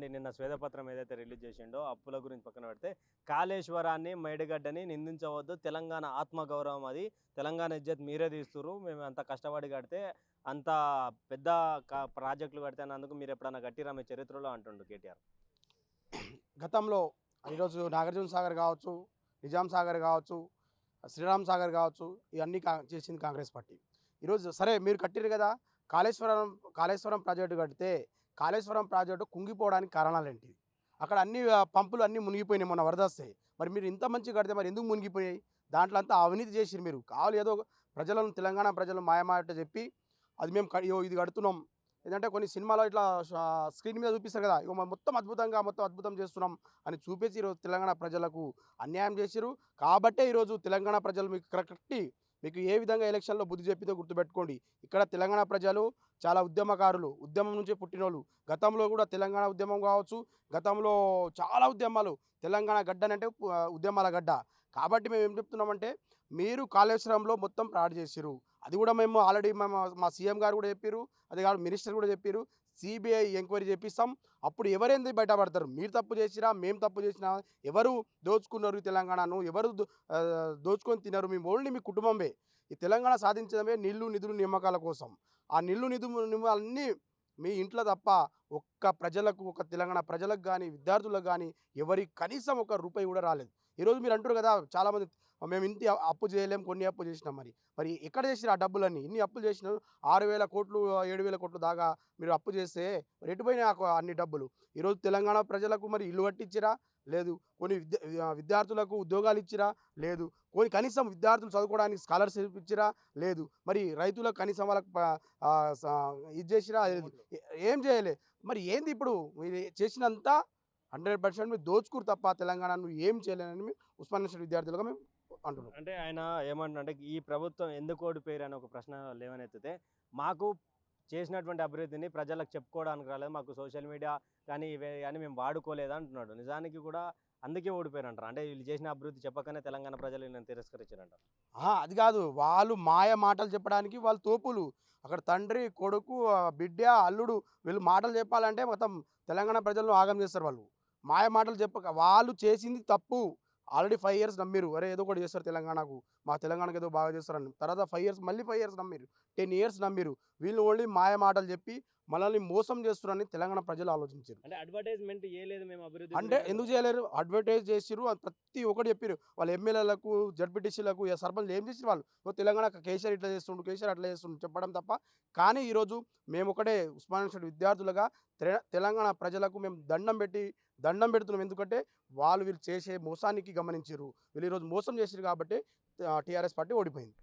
అండి నిన్న శ్వేతపత్రం ఏదైతే రిలీజ్ చేసిండో అప్పుల గురించి పక్కన పెడితే కాళేశ్వరాన్ని మేడిగడ్డని నిందించవద్దు తెలంగాణ ఆత్మగౌరవం అది. తెలంగాణ ఇజ్జత్ మీరే తీస్తురు మేము అంత కష్టపడి కడితే అంత పెద్ద కా- ప్రాజెక్టులు కడితేనందుకు మీరు ఎప్పుడన్నా కట్టిరా మీ చరిత్రలో అంటుండు కేటీఆర్. గతంలో ఈరోజు నాగార్జున సాగర్ కావచ్చు నిజాం సాగర్ కావచ్చు శ్రీరామ్ సాగర్ కావచ్చు ఇవన్నీ కా చేసింది కాంగ్రెస్ పార్టీ. ఈరోజు సరే మీరు కట్టిరు కదా కాళేశ్వరం కాళేశ్వరం ప్రాజెక్టు కడితే కాళేశ్వరం ప్రాజెక్టు కుంగిపోవడానికి కారణాలు ఏంటి అక్కడ అన్ని పంపులు అన్నీ మునిగిపోయినాయి మొన్న వరద మరి మీరు ఇంత మంచి కడితే మరి ఎందుకు మునిగిపోయాయి? దాంట్లో అంతా అవినీతి చేసిరు మీరు. కావాలి ఏదో ప్రజలను తెలంగాణ ప్రజలు మాయమాట చెప్పి అది మేము ఇగో ఇది కడుతున్నాం. ఏంటంటే కొన్ని సినిమాలో ఇట్లా స్క్రీన్ మీద చూపిస్తారు కదా ఇక మొత్తం అద్భుతంగా మొత్తం అద్భుతం చేస్తున్నాం అని చూపించి ఈరోజు తెలంగాణ ప్రజలకు అన్యాయం చేసిరు కాబట్టే ఈరోజు తెలంగాణ ప్రజలు మీకు కరెక్ట్ మీకు ఏ విధంగా ఎలక్షన్లో బుద్ధి చెప్పితో గుర్తుపెట్టుకోండి. ఇక్కడ తెలంగాణ ప్రజలు చాలా ఉద్యమకారులు. ఉద్యమం నుంచే పుట్టినోళ్ళు. గతంలో కూడా తెలంగాణ ఉద్యమం కావచ్చు గతంలో చాలా ఉద్యమాలు. తెలంగాణ గడ్డనంటే పు- ఉద్యమాల గడ్డ. కాబట్టి మేము ఏం చెప్తున్నామంటే మీరు కాళేశ్వరంలో మొత్తం రాడ్ చేసిరు అది కూడా మేము ఆల్రెడీ మేము మా సీఎం గారు కూడా చెప్పారు అదే కాదు మినిస్టర్ కూడా చెప్పారు సిబిఐ ఎంక్వైరీ చేపిస్తాం. అప్పుడు ఎవరేంది బయటపడతారు? మీరు తప్పు చేసినా మేము తప్పు చేసినా? ఎవరు దోచుకున్నారు తెలంగాణను? ఎవరు దో- దోచుకొని తిన్నారు? మేము ఓన్లీ మీ కుటుంబమే. ఈ తెలంగాణ సాధించడమే నీళ్ళు నిధులు నియామకాల కోసం. ఆ నీళ్ళు నిధులు అన్నీ మీ ఇంట్లో తప్ప ఒక్క ప్రజలకు ఒక తెలంగాణ ప్రజలకు కానీ విద్యార్థులకు కానీ ఎవరి కనీసం ఒక రూపాయి కూడా రాలేదు. ఈరోజు మీరు అంటారు కదా చాలామంది మేము ఇంటి అప్పు చేయలేం కొన్ని అప్పు చేసినాం మరి. మరి ఎక్కడ చేసిరు ఆ డబ్బులన్నీ? ఇన్ని అప్పులు చేసినారు ఆరు వేల కోట్లు ఏడు వేల కోట్లు దాకా మీరు అప్పు చేస్తే మరి కొ- అన్ని డబ్బులు. ఈరోజు తెలంగాణ ప్రజలకు మరి ఇల్లు కట్టించిరా లేదు. కొన్ని విద్య విద్యార్థులకు ఉద్యోగాలు ఇచ్చిరా? లేదు. కొన్ని కనీసం విద్యార్థులు చదువుకోవడానికి స్కాలర్షిప్ ఇచ్చిరా? లేదు. మరి రైతులకు కనీసం వాళ్ళకి ఇది చేసిరా? లేదు. ఏ- చేయలే. మరి ఏంది ఇప్పుడు? మీరు చేసినంత హండ్రెడ్ పర్సెంట్ మీరు దోచుకురు తప్ప తెలంగాణ నువ్వు ఏం చేయలేనని మేము ఉస్మాన్ యూనివర్సిటీ విద్యార్థులుగా మేము అంటున్నాం. అంటే ఆయన ఏమంటుంటే ఈ ప్రభుత్వం ఎందుకు ఓడిపోయారు అని ఒక ప్రశ్న లేవనెత్తితే మాకు చేసినటువంటి అభివృద్ధిని ప్రజలకు చెప్పుకోవడానికి రాలేదు. మాకు సోషల్ మీడియా కానీ ఇవే కానీ మేము వాడుకోలేదు అంటున్నాడు. నిజానికి కూడా అందుకే ఓడిపోయారు అంటారు అంటే వీళ్ళు చేసిన అభివృద్ధి చెప్పకనే తెలంగాణ ప్రజలు నేను తిరస్కరించారంటారు. అది కాదు. వాళ్ళు మాయ మాటలు చెప్పడానికి వాళ్ళు తోపులు. అక్కడ తండ్రి కొడుకు బిడ్డ అల్లుడు వీళ్ళు మాటలు చెప్పాలంటే మొత్తం తెలంగాణ ప్రజలను ఆగం చేస్తారు వాళ్ళు. మాయ మాటలు చెప్పక వాళ్ళు చేసింది తప్పు. ఆల్రెడీ ఫైవ్ ఇయర్స్ నమ్మిరు. అరే ఏదో ఒకటి చేస్తారు తెలంగాణకు. మా తెలంగాణకు ఏదో బాగా చేస్తారని తర్వాత ఫైవ్ ఇయర్స్ మళ్ళీ ఫైవ్ ఇయర్స్ నమ్మిరు. టెన్ ఇయర్స్ నమ్మిరు. వీళ్ళు ఓన్లీ మాయ మాటలు చెప్పి మనల్ని మోసం చేస్తున్నారని తెలంగాణ ప్రజలు ఆలోచించారు. అంటే అడ్వర్టైజ్మెంట్ మేము అభివృద్ధి అంటే ఎందుకు చేయలేరు? అడ్వర్టైజ్ చేసిరు ప్రతి ఒక్కటి చెప్పారు వాళ్ళ ఎమ్మెల్యేలకు జడ్పీటీసీలకు సర్పంచ్ ఏం చేసిరు వాళ్ళు? తెలంగాణ కేసీఆర్ ఇట్లా చేస్తుండు కేసీఆర్ అట్లా చేస్తుండు చెప్పడం తప్ప. కానీ ఈరోజు మేము ఒకటే ఉస్మాన్ యూనివర్సిటీ విద్యార్థులుగా తెల- తెలంగాణ ప్రజలకు మేము దండం పెట్టి దండం పెడుతున్నాం. ఎందుకంటే వాళ్ళు వీళ్ళు చేసే మోసానికి గమనించారు వీళ్ళు ఈరోజు మోసం చేసారు కాబట్టి టీఆర్ఎస్ పార్టీ ఓడిపోయింది.